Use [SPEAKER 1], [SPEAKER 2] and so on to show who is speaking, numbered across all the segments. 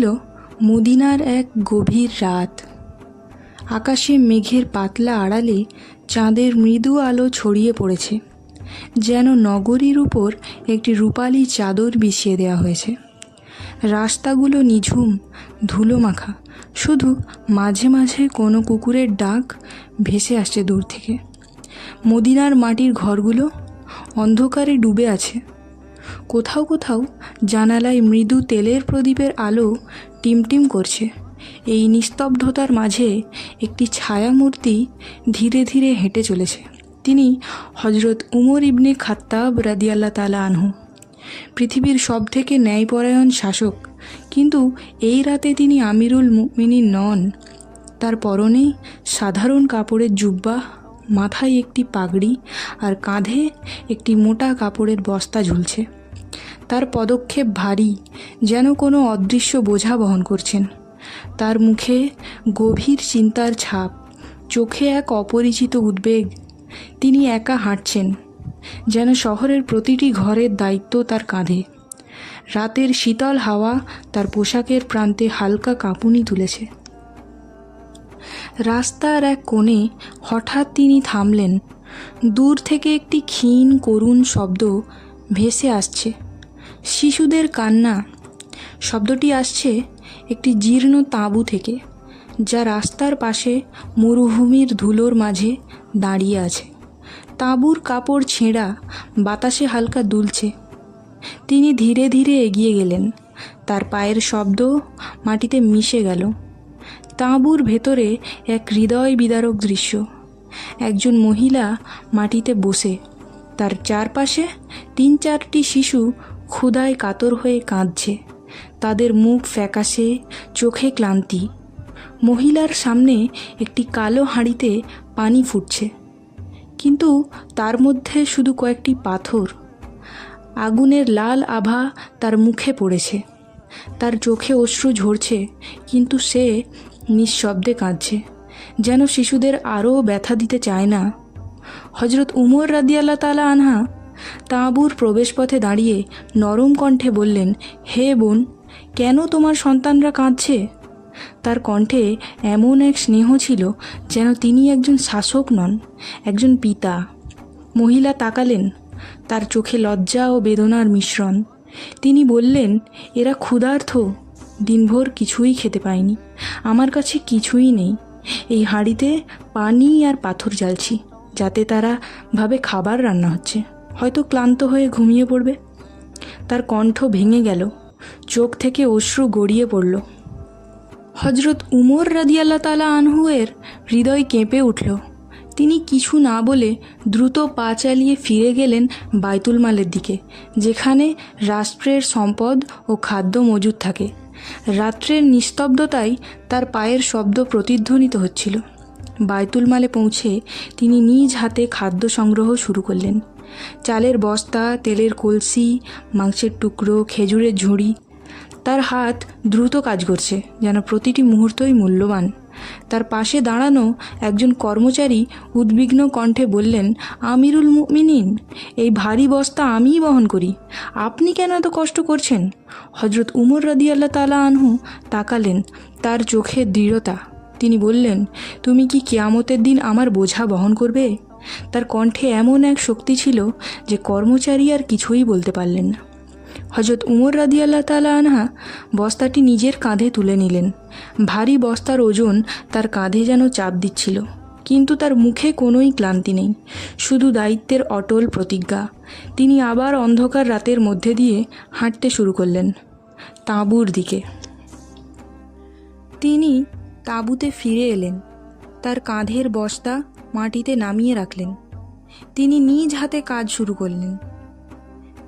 [SPEAKER 1] ছিল মদিনার এক গভীর রাত। আকাশে মেঘের পাতলা আড়ালে চাঁদের মৃদু আলো ছড়িয়ে পড়েছে, যেন নগরীর উপর একটি রূপালি চাদর বিছিয়ে দেওয়া হয়েছে। রাস্তাগুলো নিঝুম ধুলো মাখা শুধু মাঝে মাঝে কোনো কুকুরের ডাক ভেসে আসছে দূর থেকে। মদিনার মাটির ঘরগুলো অন্ধকারে ডুবে আছে। কোথাও কোথাও জানালায় মৃদু তেলের প্রদীপের আলো টিমটিম করছে। এই নিস্তব্ধতার মাঝে একটি ছায়ামূর্তি ধীরে ধীরে হেঁটে চলেছে। তিনি হজরত উমর ইবনে খাত্তাব রাদিয়াল্লাহ তালা আনহু। পৃথিবীর সব থেকে ন্যায়পরায়ণ শাসক। কিন্তু এই রাতে তিনি আমিরুল মুমিনিন নন। তার পরনে সাধারণ কাপড়ের জুব্বা, মাথায় একটি পাগড়ি আর কাঁধে একটি মোটা কাপড়ের বস্তা ঝুলছে। তার পদক্ষেপ ভারী, যেন কোনো অদৃশ্য বোঝা বহন করছেন। তার মুখে গভীর চিন্তার ছাপ, চোখে এক অপরিচিত উদ্বেগ। তিনি একা হাঁটছেন, যেন শহরের প্রতিটি ঘরের দায়িত্ব তার কাঁধে। রাতের শীতল হাওয়া তার পোশাকের প্রান্তে হালকা কাঁপুনি তুলেছে। রাস্তার এক কোণে হঠাৎ তিনি থামলেন। দূর থেকে একটি ক্ষীণ করুণ শব্দ ভেসে আসছে। শিশুদের কান্না। শব্দটি আসছে একটি জীর্ণ তাঁবু থেকে, যা রাস্তার পাশে মরুভূমির ধুলোর মাঝে দাঁড়িয়ে আছে। তাঁবুর কাপড় ছেঁড়া, বাতাসে হালকা দুলছে। তিনি ধীরে ধীরে এগিয়ে গেলেন। তার পায়ের শব্দ মাটিতে মিশে গেল। তাঁবুর ভেতরে এক হৃদয় বিদারক দৃশ্য। একজন মহিলা মাটিতে বসে। তার চারপাশে তিন চারটি শিশু ক্ষুধায় কাতর হয়ে কাঁদছে। তাদের মুখ ফ্যাকাশে, চোখে ক্লান্তি। মহিলার সামনে একটি কালো হাঁড়িতে পানি ফুটছে। কিন্তু তার মধ্যে শুধু কয়েকটি পাথর। আগুনের লাল আভা তার মুখে পড়েছে। তার চোখে অশ্রু ঝরছে, কিন্তু সে নিঃশব্দে কাঁদছে, যেন শিশুদের আরও ব্যথা দিতে চায় না। হজরত উমর রাদিয়াল্লাহ তালা আনহা তাঁবুর প্রবেশপথে দাঁড়িয়ে নরম কণ্ঠে বললেন, হে বোন, কেন তোমার সন্তানরা কাঁদছে? তার কণ্ঠে এমন এক স্নেহ ছিল যেন তিনি একজন শাসক নন, একজন পিতা। মহিলা তাকালেন, তার চোখে লজ্জা ও বেদনার মিশ্রণ। তিনি বললেন, এরা ক্ষুধার্থ দিনভর কিছুই খেতে পায়নি আমার কাছে কিছুই নেই। এই হাঁড়িতে পানি আর পাথর জ্বালছি, যাতে তারা ভাবে খাবার রান্না হচ্ছে। হয়তো ক্লান্ত হয়ে ঘুমিয়ে পড়বে। তার কণ্ঠ ভেঙে গেল, চোখ থেকে অশ্রু গড়িয়ে পড়ল। হজরত উমর রাদিয়াল্লাহ তালা আনহুয়ের হৃদয় কেঁপে উঠল। তিনি কিছু না বলে দ্রুত পা চালিয়ে ফিরে গেলেন বাইতুল মালের দিকে, যেখানে রাষ্ট্রের সম্পদ ও খাদ্য মজুদ থাকে। রাত্রের নিস্তব্ধতায় তার পায়ের শব্দ প্রতিধ্বনিত হচ্ছিল। বাইতুল মালে পৌঁছে তিনি নিজ হাতে খাদ্য সংগ্রহ শুরু করলেন। চালের বস্তা, তেলের কলসি, মাংসের টুকরো, খেজুরের ঝুড়ি। তার হাত দ্রুত কাজ করছে, যেন প্রতিটি মুহূর্তই মূল্যবান। তার পাশে দাঁড়ানো একজন কর্মচারী উদ্বিগ্ন কণ্ঠে বললেন, আমিরুল মুমিনিন, এই ভারী বস্তা আমিই বহন করি। আপনি কেন এত কষ্ট করছেন? হজরত উমর রাদিয়াল্লাহ তালা আনহু তাকালেন, তার চোখে দৃঢ়তা। তিনি বললেন, তুমি কি কেয়ামতের দিন আমার বোঝা বহন করবে? তার কণ্ঠে এমন এক শক্তি ছিল যে কর্মচারী আর কিছুই বলতে পারলেন না। হজরত উমর রাদিয়াল্লাহ তালা আনহা বস্তাটি নিজের কাঁধে তুলে নিলেন। ভারী বস্তার ওজন তার কাঁধে যেন চাপ দিচ্ছিল, কিন্তু তার মুখে কোনোই ক্লান্তি নেই, শুধু দায়িত্বের অটল প্রতিজ্ঞা। তিনি আবার অন্ধকার রাতের মধ্যে দিয়ে হাঁটতে শুরু করলেন, তাঁবুর দিকে। তিনি তাঁবুতে ফিরে এলেন। তার কাঁধের বস্তা মাটিতে নামিয়ে রাখলেন। তিনি নিজ হাতে কাজ শুরু করলেন।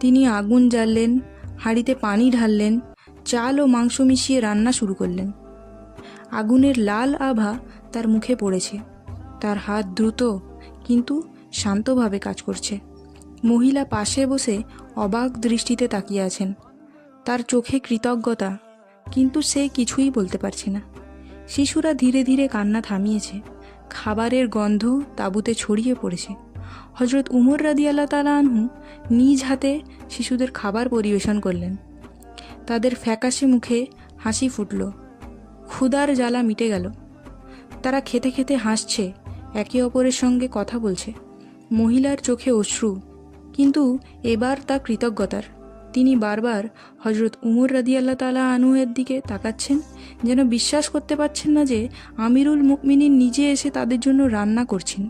[SPEAKER 1] তিনি আগুন জ্বাললেন, হাঁড়িতে পানি ঢাললেন, চাল ও মাংস মিশিয়ে রান্না শুরু করলেন। আগুনের লাল আভা তার মুখে পড়েছে। তার হাত দ্রুত কিন্তু শান্তভাবে কাজ করছে। মহিলা পাশে বসে অবাক দৃষ্টিতে তাকিয়ে আছেন। তার চোখে কৃতজ্ঞতা, কিন্তু সে কিছুই বলতে পারছে না। শিশুরা ধীরে ধীরে কান্না থামিয়েছে। খাবারের গন্ধ তাঁবুতে ছড়িয়ে পড়েছে। হজরত উমর রাদিয়াল্লাহ তালা আনহু নিজ হাতে শিশুদের খাবার পরিবেশন করলেন। তাদের ফ্যাকাশে মুখে হাসি ফুটল। ক্ষুধার জ্বালা মিটে গেল। তারা খেতে খেতে হাসছে, একে অপরের সঙ্গে কথা বলছে। মহিলার চোখে অশ্রু, কিন্তু এবার তা কৃতজ্ঞতার। তিনি বারবার হজরত উমর রাদিয়াল্লাহ তালা আনুয়ের দিকে তাকাচ্ছেন, যেন বিশ্বাস করতে পারছেন না যে আমিরুল মুকমিনিন নিজে এসে তাদের জন্য রান্না করছেন।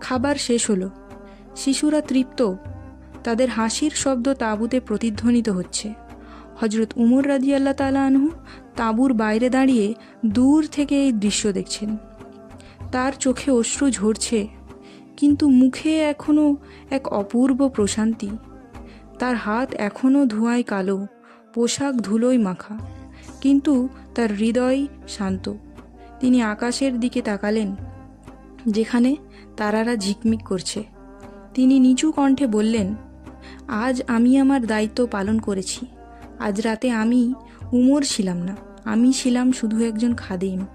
[SPEAKER 1] খাবার শেষ হলো। শিশুরা তৃপ্ত। তাদের হাসির শব্দ তাঁবুতে প্রতিধ্বনিত হচ্ছে। হজরত উমর রাজিয়াল্লাহ তালা আনহু তাঁবুর বাইরে দাঁড়িয়ে দূর থেকে এই দৃশ্য দেখছেন। তার চোখে অশ্রু ঝরছে, কিন্তু মুখে এখনও এক অপূর্ব প্রশান্তি। তার হাত এখনও ধোঁয়ায় কালো, পোশাক ধুলোয় মাখা, কিন্তু তার হৃদয় শান্ত। তিনি আকাশের দিকে তাকালেন, যেখানে তারারা ঝিকমিক করছে। তিনি নিচু কণ্ঠে বললেন, আজ আমি আমার দায়িত্ব পালন করেছি। আজ রাতে আমি উমর ছিলাম না। আমি ছিলাম শুধু একজন খাদিম।